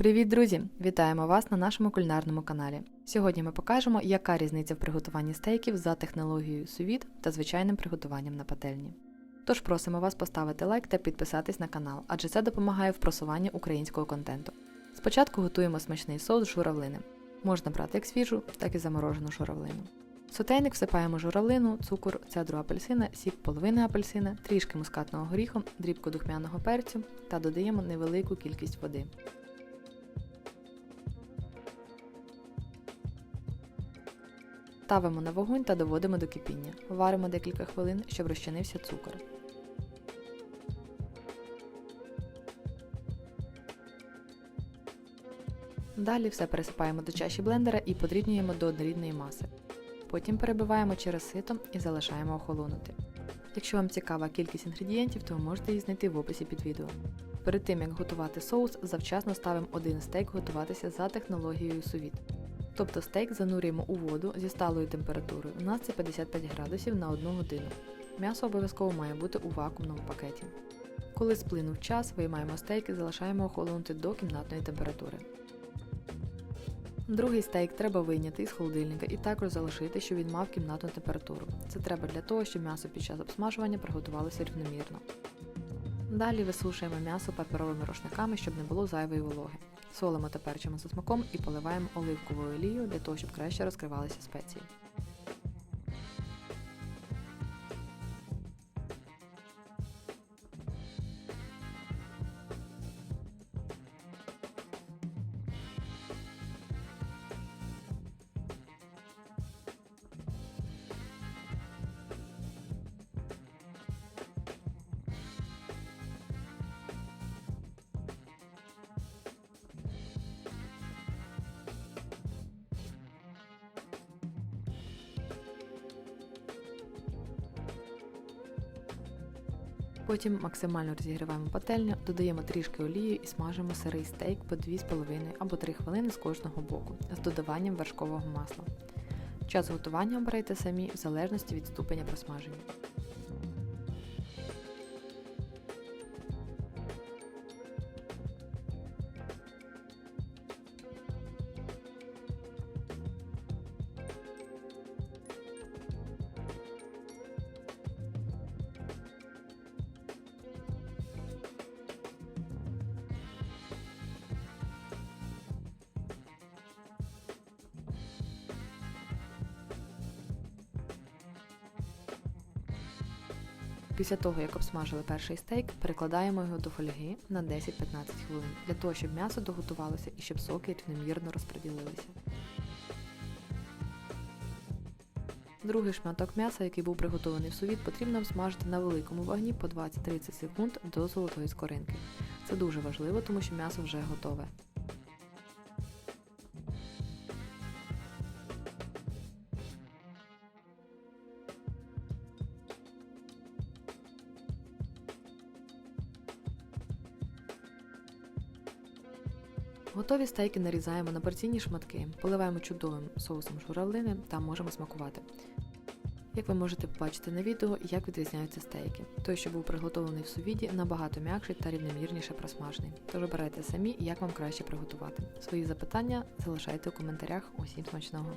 Привіт, друзі! Вітаємо вас на нашому кулінарному каналі. Сьогодні ми покажемо, яка різниця в приготуванні стейків за технологією сувіт та звичайним приготуванням на пательні. Тож просимо вас поставити лайк та підписатись на канал, адже це допомагає в просуванні українського контенту. Спочатку готуємо смачний соус з журавлини. Можна брати як свіжу, так і заморожену журавлину. В сотейник всипаємо журавлину, цукор, цедру апельсина, сік половини апельсина, трішки мускатного горіху, дрібку духмяного перцю та додаємо невелику кількість води. Ставимо на вогонь та доводимо до кипіння. Варимо декілька хвилин, щоб розчинився цукор. Далі все пересипаємо до чаші блендера і подрібнюємо до однорідної маси. Потім перебиваємо через сито і залишаємо охолонути. Якщо вам цікава кількість інгредієнтів, то ви можете їх знайти в описі під відео. Перед тим як готувати соус, завчасно ставимо один стейк готуватися за технологією сувіт. Тобто стейк занурюємо у воду зі сталою температурою. У нас це 55 градусів на 1 годину. М'ясо обов'язково має бути у вакуумному пакеті. Коли сплинув час, виймаємо стейк і залишаємо охолонути до кімнатної температури. Другий стейк треба вийняти із холодильника і також залишити, щоб він мав кімнатну температуру. Це треба для того, щоб м'ясо під час обсмажування приготувалося рівномірно. Далі висушуємо м'ясо паперовими рушниками, щоб не було зайвої вологи. Солимо та перчимо за смаком і поливаємо оливковою олією для того, щоб краще розкривалися спеції. Потім максимально розігріваємо пательню, додаємо трішки олії і смажимо сирий стейк по 2,5 або 3 хвилини з кожного боку з додаванням вершкового масла. Час готування обирайте самі в залежності від ступеня просмаження. Після того, як обсмажили перший стейк, перекладаємо його до фольги на 10-15 хвилин, для того, щоб м'ясо доготувалося і щоб соки рівномірно розподілилися. Другий шматок м'яса, який був приготований в сувіт, потрібно обсмажити на великому вогні по 20-30 секунд до золотої скоринки. Це дуже важливо, тому що м'ясо вже готове. Готові стейки нарізаємо на порційні шматки, поливаємо чудовим соусом журавлини та можемо смакувати. Як ви можете побачити на відео, як відрізняються стейки. Той, що був приготовлений в сувіді, набагато м'якший та рівномірніше просмажений. Тож обирайте самі, як вам краще приготувати. Свої запитання залишайте у коментарях. Усім смачного!